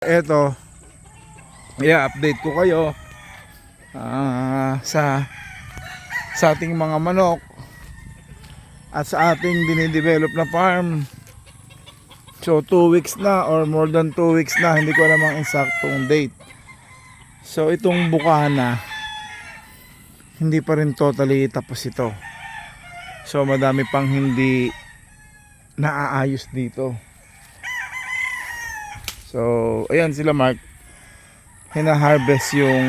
Eto, i-update ko kayo ah, sa sa ating mga manok at sa ating dinidevelop na farm. So 2 weeks na or more than 2 weeks na, hindi ko alam ang eksaktong date. So itong bukana, hindi pa rin totally tapos ito. So madami pang hindi naaayos dito. So, ayan sila Mark. Hina-harvest yung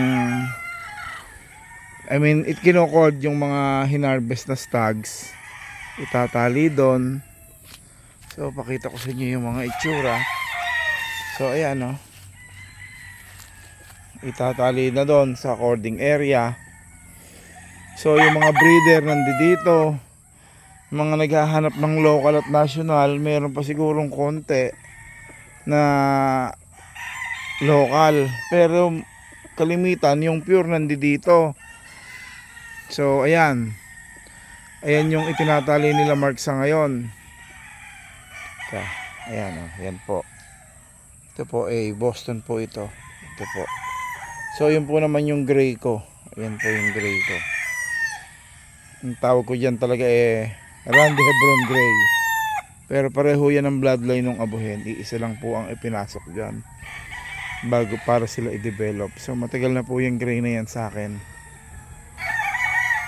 I mean, it kinokod yung mga hinarvest na stags. Itatali doon. So, pakita ko sa inyo yung mga itsura. So, ayan no. Itatali na doon sa according area. So, yung mga breeder nandito. Mga naghahanap ng local at national, meron pa sigurong konti na local. Pero kalimitan yung pure nandito. So ayan. Ayan yung itinatali nila Mark sa ngayon. Ayan o ayan po. Ito po eh Boston po ito. Ito po. So yun po naman yung gray ko. Ayan po yung gray ko. Ang tawag ko dyan talaga eh Randy Hebron Gray pero pareho yan ang bloodline ng abuhin. Iisa lang po ang ipinasok dyan. Bago para sila i-develop. So matagal na po yung gray na yan sa akin.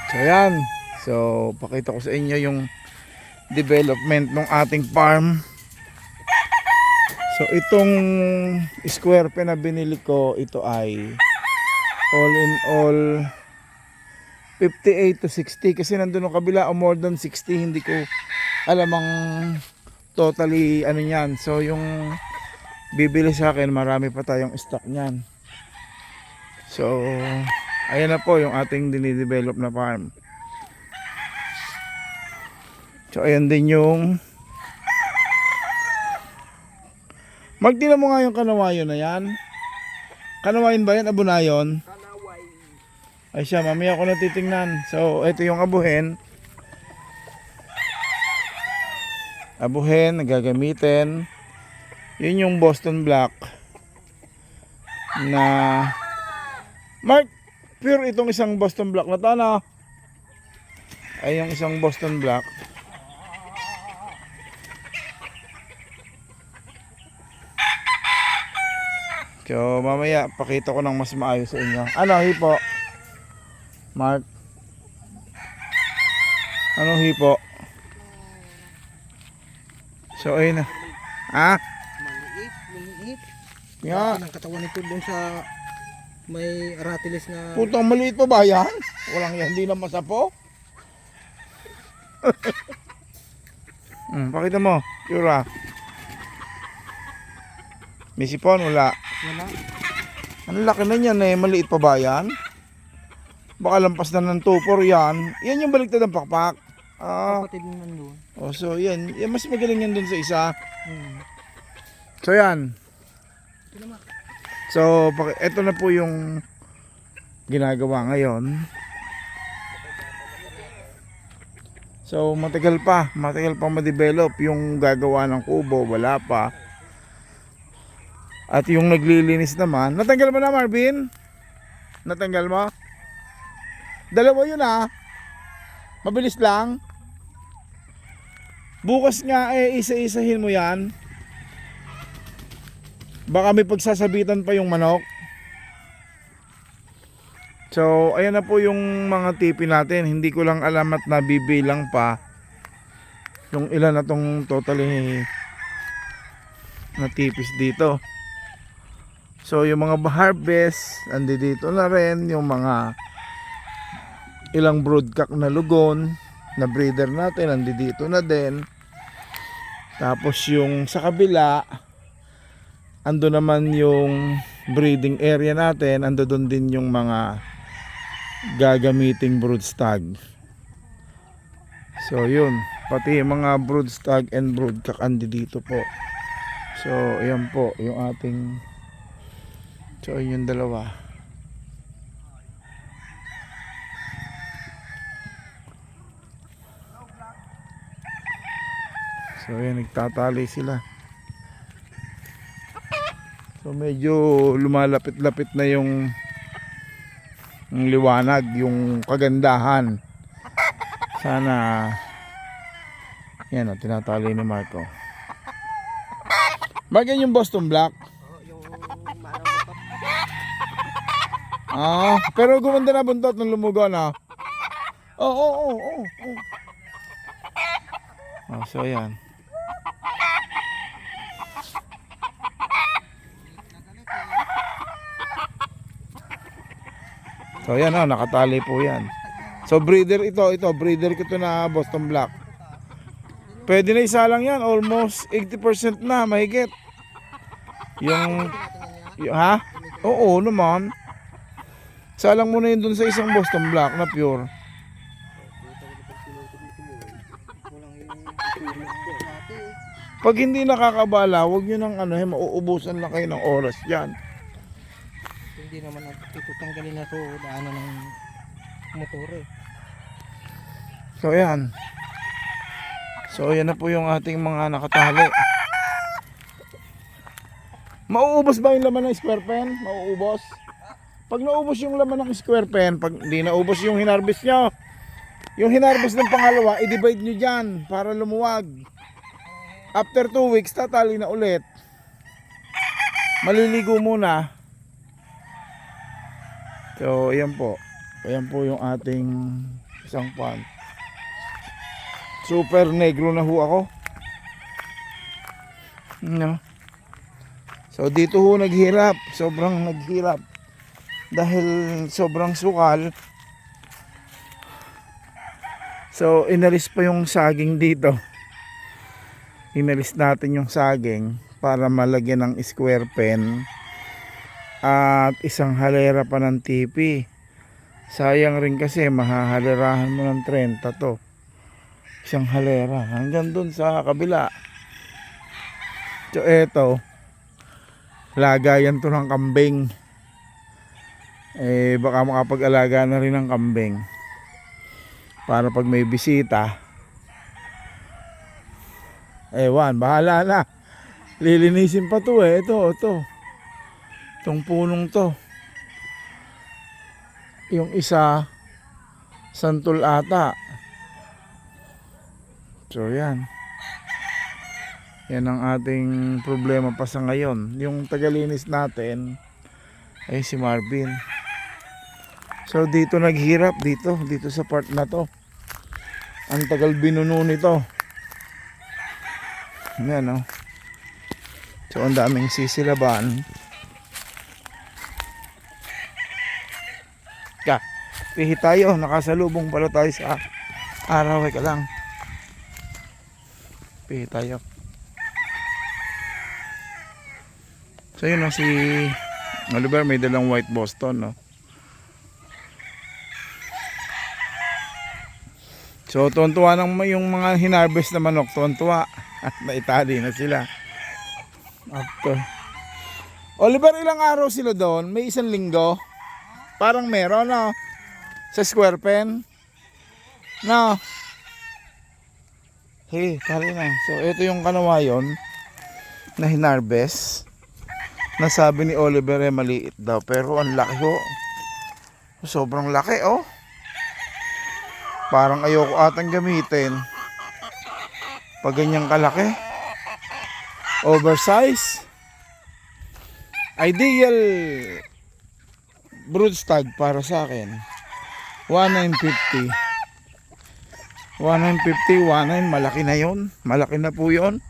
So yan. So pakita ko sa inyo yung development ng ating farm. So itong square pen na binili ko, ito ay all in all 58 to 60 kasi nandun ang kabila o more than 60 hindi ko alam ang totally ano niyan. So yung bibili sa akin, marami pa tayong stock niyan. So ayan na po yung ating dinidevelop na farm. So ayan din yung Magtila mo nga yung kanawayon na yan. Kanawayon ba yan? Abunayon? Kanaway. Ay siya, mamaya ko na titingnan. So, ito yung abuhin. Abuhin gagamitin. Yun yung Boston Black na Mark pure itong isang Boston Black na to ano? Ay yung isang Boston Black. So mamaya pakita ko ng mas maayos sa inyo. Ano hipo? Mark? Anong hipo So ayun na. Ah, Maliit, maliit. nga. Ang katawan nito dun sa may ratiles na Putang maliit pa ba yan? Walang yan, hindi na masapo. hmm, pakita mo, Yura. May sipon, wala. wala. Ang laki na yan eh, maliit pa ba yan? Baka lampas na ng 2-4 yan. Yan yung baliktad ng pakpak. Ah, Kapatid mo nandun. oh, so yan. yan. Mas magaling yan dun sa isa. Hmm. So yan. Ito. So, eto na po yung ginagawa ngayon. So, matagal pa. Matagal pa ma-develop yung gagawa ng kubo. Wala pa. At yung naglilinis naman. Natanggal mo na, Marvin? Natanggal mo? Dalawa yun ah. Mabilis lang. Bukas nga eh, isa-isahin mo yan. Baka may pagsasabitan pa yung manok. So, ayan na po yung mga tipi natin. Hindi ko lang alam at nabibilang pa yung ilan na tong totally na tipis dito. So, yung mga harvest, andi dito na rin. Yung mga ilang broodcock na lugon na breeder natin, andi dito na din. Tapos yung sa kabila, ando naman yung breeding area natin, ando doon din yung mga gagamiting brood stag. So yun, pati mga brood stag and brood cock andi dito po. So ayan po yung ating So yun yung dalawa. So ayan, nagtatali sila. So medyo lumalapit-lapit na yung yung liwanag, yung kagandahan. Sana yan o, tinatali ni Marco. Bakit yung Boston Black? Ah, pero gumanda na buntot nung lumugo na. Oo, oo, oo, oo. oo. Oh, so yan. So yan oh, nakatali po yan. So breeder ito, ito, breeder ko to na Boston Black. Pwede na isa lang yan, almost 80% na, mahigit. Yung, yung ha? Oo naman. Salang mo na yun dun sa isang Boston Black na pure. Pag hindi nakakabala, huwag nyo nang ano, eh, mauubusan lang kayo ng oras dyan. Hindi naman itutanggalin na to daanan ng motor eh. So yan. So yan na po yung ating mga nakatali. Mauubos ba yung laman ng square pen? Mauubos? Pag naubos yung laman ng square pen, pag hindi naubos yung hinarvest nyo, yung hinarvest ng pangalawa, i-divide nyo dyan para lumuwag. After 2 weeks, tatali na ulit. Maliligo muna. So, ayan po. Ayan po yung ating isang pan. Super negro na ho ako. No. So dito ho naghirap, sobrang naghirap. Dahil sobrang sukal. So inalis pa yung saging dito. Inalis natin yung saging para malagyan ng square pen at isang halera pa ng TV. Sayang rin kasi mahahalerahan mo ng 30 to. Isang halera. Hanggang dun sa kabila. So eto. Lagayan to ng kambing. Eh baka makapag-alaga na rin ng kambing. Para pag may bisita. Ewan bahala na. Lilinisin pa to eh. Ito ito itong punong to yung isa santol ata So yan. Yan ang ating problema pa sa ngayon. Yung tagalinis natin ay si Marvin. So dito naghirap dito, dito sa part na to. Ang tagal binuno nito. Yan oh. So ang daming sisilaban. Ka, pihi tayo, nakasalubong pala tayo sa araw ka lang. Pihi tayo. So yun si Oliver may dalang white Boston no. So tuwan-tuwa nang yung mga hinarvest na manok, tuwan-tuwa at naitali na sila. After. Oliver, ilang araw sila doon? May isang linggo? Parang meron no? Sa square pen? No? Hey, tali na. So, ito yung kanawayon na hinarvest. Nasabi ni Oliver eh maliit daw. Pero ang laki ho. Sobrang laki oh. Parang ayoko atang gamitin. Pag ganyang kalaki. Oversize. Ideal broodstag para sa akin. 1950. 1950, 19, malaki na yon Malaki na po yon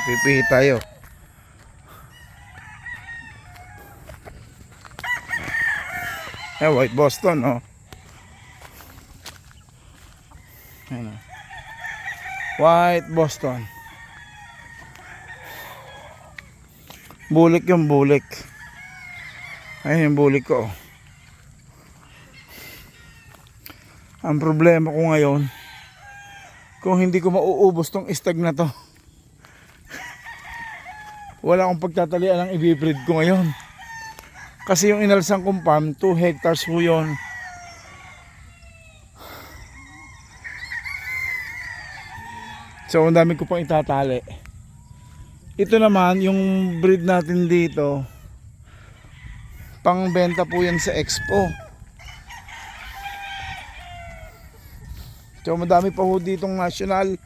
Pipipi tayo. Eh, white Boston, oh. Ayan, oh. White Boston. Bulik yung bulik. Ayun yung bulik ko. oh. Ang problema ko ngayon, kung hindi ko mauubos tong istag na to, wala akong pagtatalian ng ibibreed ko ngayon. Kasi yung inalsan kong farm, 2 hectares po yun. So, ang dami ko pang itatali. Ito naman, yung breed natin dito, pangbenta po yan sa expo. So, madami pa ho ditong national.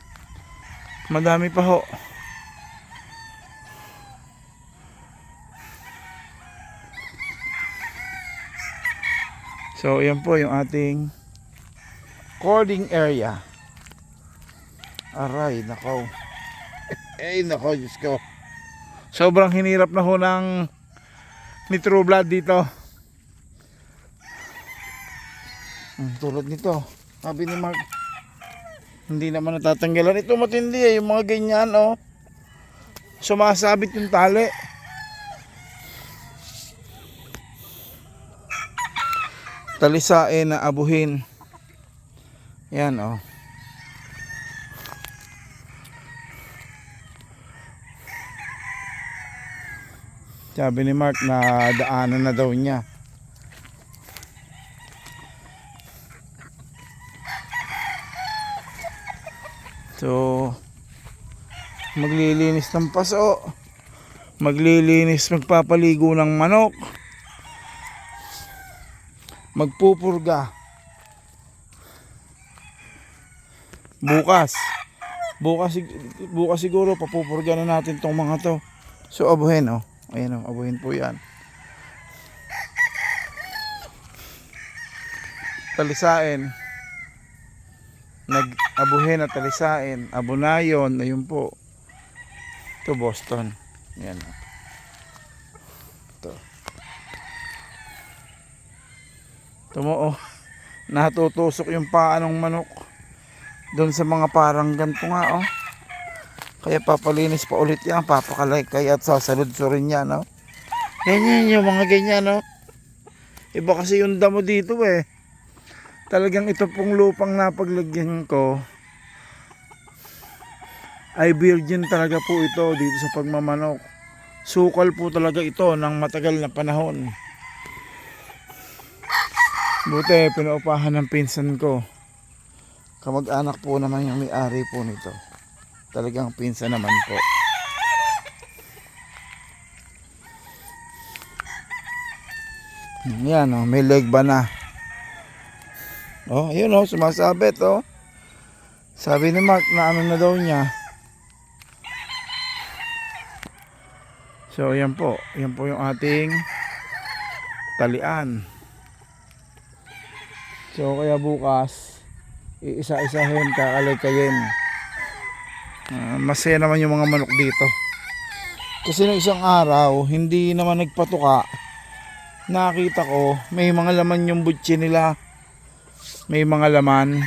Madami pa ho. So, yan po yung ating cording area. Aray, nakaw. Ay, nako, Diyos ko. Sobrang hinirap na ho ng ni True Blood dito. Hmm, tulad nito. Sabi ni Mark, hindi naman natatanggalan. Ito matindi eh, yung mga ganyan, oh. Sumasabit yung tali. Talisain na abuhin. Yan, oh. Sabi ni Mark na daanan na daw niya. So, maglilinis ng paso. Maglilinis, magpapaligo ng manok. Magpupurga. Bukas. Bukas, bukas siguro papupurga na natin tong mga to. So, abuhin, oh. Ayan, oh, abuhin po yan. Talisain nag-abuhin at talisain, abunayon, ayun po. Ito Boston. Yan. oh. Mo oh. Natutusok yung paa ng manok. Doon sa mga parang ganito nga oh. Kaya papalinis pa ulit yan, papakalay kaya at sasalud rin yan oh. Ganyan yung mga ganyan oh. Iba kasi yung damo dito eh talagang ito pong lupang napaglagyan ko ay virgin talaga po ito dito sa pagmamanok sukal po talaga ito ng matagal na panahon buti pinaupahan ng pinsan ko kamag-anak po naman yung may-ari po nito talagang pinsan naman po yan oh, may leg ba na Oh, ayun oh, sumasabit oh. Sabi ni Mark na ano na daw niya. So, yan po. Yan po yung ating talian. So, kaya bukas, iisa-isahin, kakalay-kayin. Ah, masaya naman yung mga manok dito. Kasi nung isang araw, hindi naman nagpatuka. Nakita ko, may mga laman yung butsi nila may mga laman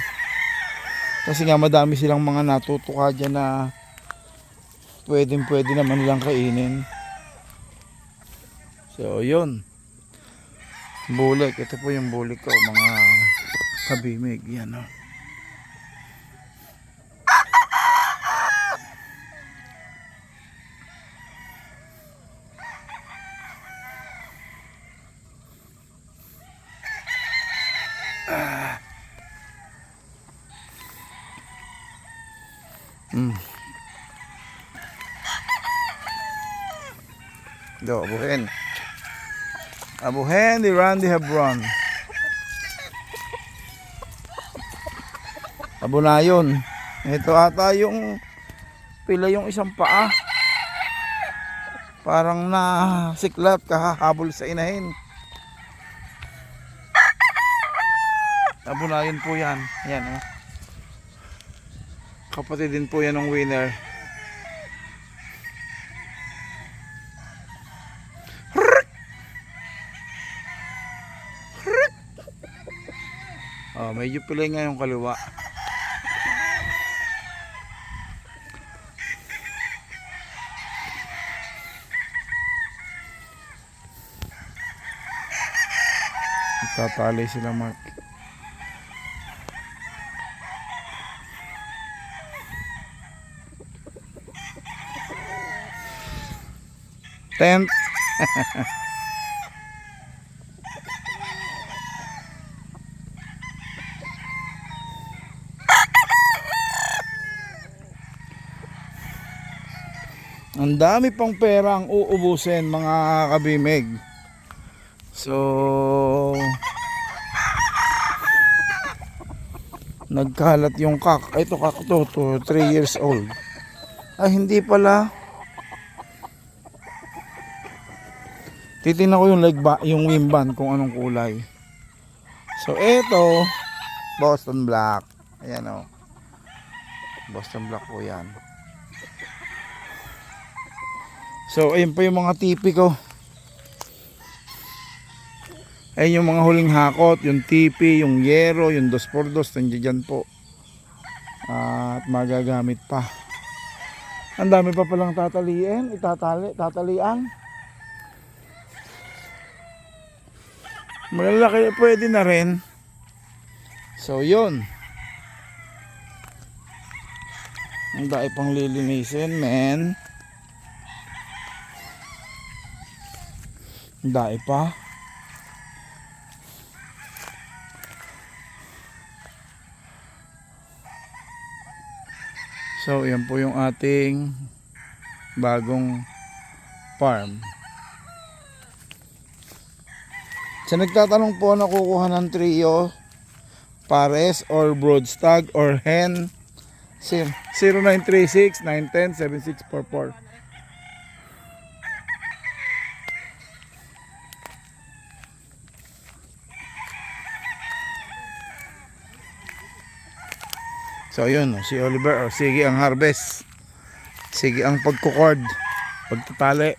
kasi nga madami silang mga natutuka dyan na pwedeng pwede naman nilang kainin so yun bulik ito po yung bulik ko mga kabimig yan o Mm. Do, abuhin. Abuhin ni Randy Hebron. Abo na yun. Ito ata yung pila yung isang paa. Parang na siklat kahahabol sa inahin. Abo na yun po yan. Yan oh. Kapatid din po yan ng winner. Oh, medyo pilay nga yung kaliwa. Tatali sila Mark. Tent. Ang dami pang pera ang uubusin mga kabimig. So, nagkalat yung kak. Ito kak to, to 3 years old. Ay, hindi pala. Titingnan ko yung leg ba, yung wimban kung anong kulay. So, ito, Boston Black. Ayan o. Boston Black po yan. So, ayun pa yung mga tipi ko. Ayun yung mga huling hakot, yung tipi, yung yero, yung 2x2, nandiyan dyan po. At magagamit pa. Ang dami pa palang tataliin, itatali, tatalian. Malalaki pwede na rin. So, yun. Ang dami pang lilinisin, men. Ang dami pa. So, yan po yung ating bagong farm. Sa nagtatanong po na kukuha ng trio, pares or broadstag or hen, 0936 So yun, oh, si Oliver, oh, sige ang harvest. Sige ang pagkukord. Pagtatali.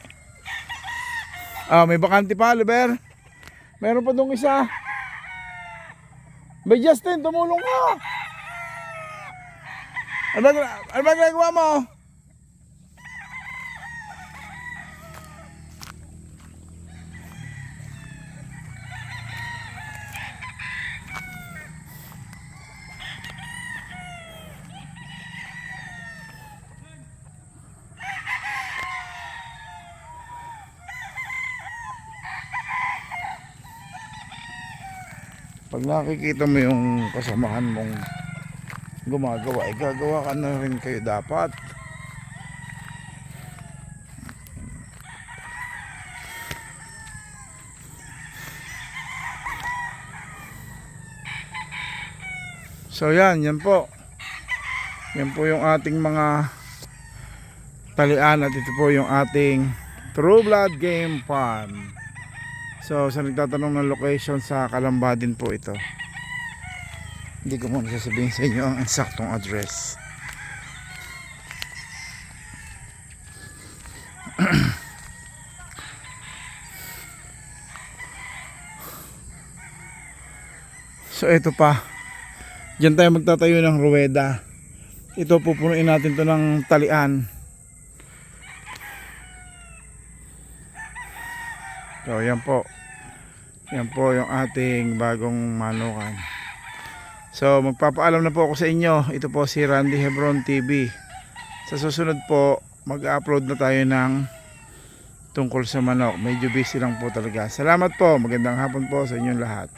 Ah, may bakante pa, Oliver. Meron pa dong isa. Bay Justin, tumulong ka. Ano ba, ano ba ginagawa mo? Nakikita mo yung kasamahan mong gumagawa, eh gagawa ka na rin kayo dapat. So yan, yan po. Yan po yung ating mga talian at ito po yung ating True Blood Game Farm. So, sa nagtatanong ng location sa Kalamba din po ito. Hindi ko muna sasabihin sa inyo ang eksaktong address. so, ito pa. Diyan tayo magtatayo ng ruweda. Ito pupunuin natin to ng talian. So, yan po. Yan po yung ating bagong manukan. So, magpapaalam na po ako sa inyo. Ito po si Randy Hebron TV. Sa susunod po, mag-upload na tayo ng tungkol sa manok. Medyo busy lang po talaga. Salamat po. Magandang hapon po sa inyong lahat.